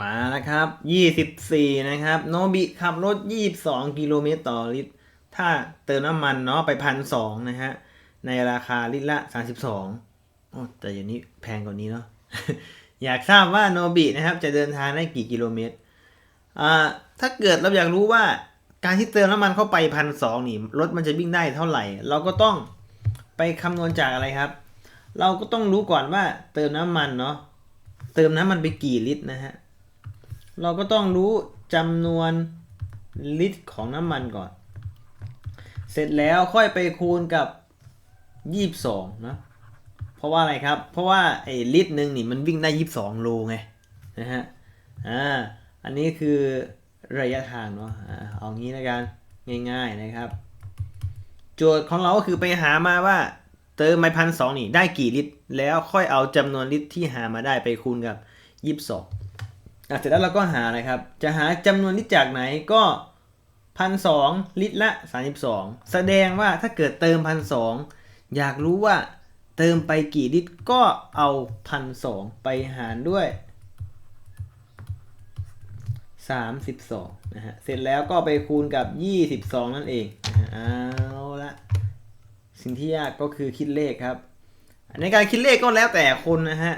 มาแล้วครับ 24 นะครับ โนบิขับรถ 22 กิโลเมตรต่อลิตร ถ้าเติมน้ำมันเนาะไปพันสองนะฮะ ในราคาลิตรละ 32โอ้แต่อย่างนี้แพงกว่านี้เนาะ อยากทราบว่าโนบินะครับ จะเดินทางได้กี่กิโลเมตร อ่า ถ้าเกิดเราอยากรู้ว่าการที่เติมน้ำมันเข้าไปพันสองนี่รถมันจะวิ่งได้เท่าไหร่ เราก็ต้องไปคำนวณจากอะไรครับ เราก็ต้องรู้ก่อนว่าเติมน้ำมันเนาะ เติมน้ำมันไปกี่ลิตรนะฮะ เราก็ต้องรู้จำนวนลิตรของน้ำมันก่อน เสร็จแล้วค่อยไปคูณกับ 22 นะ เพราะว่าอะไรครับ เพราะว่าไอ้ลิตรหนึ่งนี่มันวิ่งได้ 22 โลไงนะฮะ อ่า อันนี้คือระยะทางเนาะอ่าเอางี้แล้วกันง่ายๆนะครับ โจทย์ของเราก็คือไปหามาว่า เติมไปพันสองนี่ได้กี่ลิตร แล้วค่อยเอาจำนวนลิตรที่หามาได้ไปคูณกับยี่สิบสองอะ เสร็จแล้วเราก็หาอะไรครับ จะหาจำนวนลิตรจากไหนก็พันสองลิตรละสามสิบสองแสดงว่าถ้าเกิดเติมพันสองอยากรู้ว่าเติมไปกี่ลิตรก็เอาพันสองไปหารด้วย32นะฮะเสร็จแล้วก็ไปคูณกับ22นั่นเองนะฮะเอาละสิ่งที่ยากก็คือคิดเลขครับ ในการคิดเลขก็แล้วแต่คนนะฮะ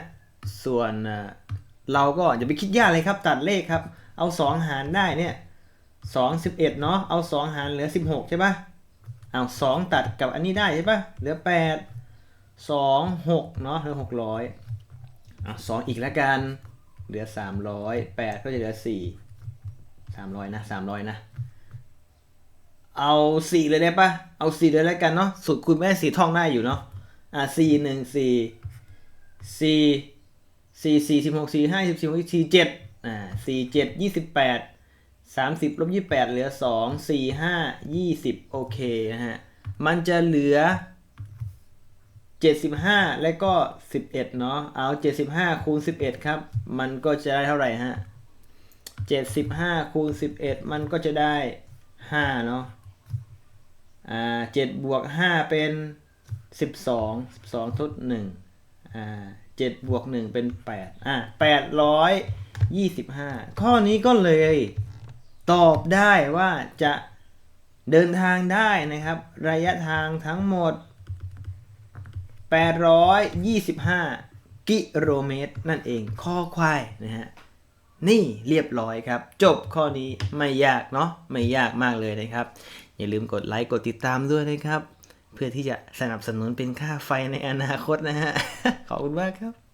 ส่วนอ่า เราก็อย่าไปคิดยากเลยครับ ตัดเลขครับ เอา 2 หารได้เนี่ย2 11เนาะ เอา 2 หารเหลือ 16 ใช่ปะเอา2ตัดกับอันนี้ได้ใช่ปะเหลือ 8 2 6 เนาะเหลือ 600เอา2อีกแล้วกัน เหลือ 300 8 ก็จะเหลือ4สามร้อยนะสามร้อยนะ เอาสี่เลยได้ปะเอาสี่เลยแล้วกันเนาะสุดคุณแม่สี่ท่องได้อยู่เนาะอ่าสี่หนึ่ง สี่สี่สิบหกสี่ห้าสิบสี่สี่เจ็ดอ่าสี่เจ็ดยี่สิบแปดสามสิบลบยี่แปดเหลือสองสี่ห้ายี่สิบโอเคนะฮะ มันจะเหลือเจ็ดสิบห้าแล้วก็สิบเอ็ดเนาะ เอาเจ็ดสิบห้าคูณสิบเอ็ดครับ มันก็จะได้เท่าไหร่ฮะเจ็ดสิบห้าคูณสิบเอ็ดมันก็จะได้ห้าเนาะ อ่าเจ็ดบวกห้าเป็นสิบสองสิบสองทดหนึ่งอ่า เจ็ดบวกหนึ่งเป็นแปดอ่าแปดร้อยยี่สิบห้าข้อนี้ก็เลยตอบได้ว่าจะเดินทางได้นะครับ ระยะทางทั้งหมด 825 กิโลเมตร นั่นเองข้อควายนะฮะนี่เรียบร้อยครับ จบข้อนี้ไม่ยากเนาะไม่ยากมากเลยนะครับ อย่าลืมกดไลค์กดติดตามด้วยนะครับ เพื่อที่จะสนับสนุนเป็นค่าไฟในอนาคตนะฮะ ขอบคุณมากครับ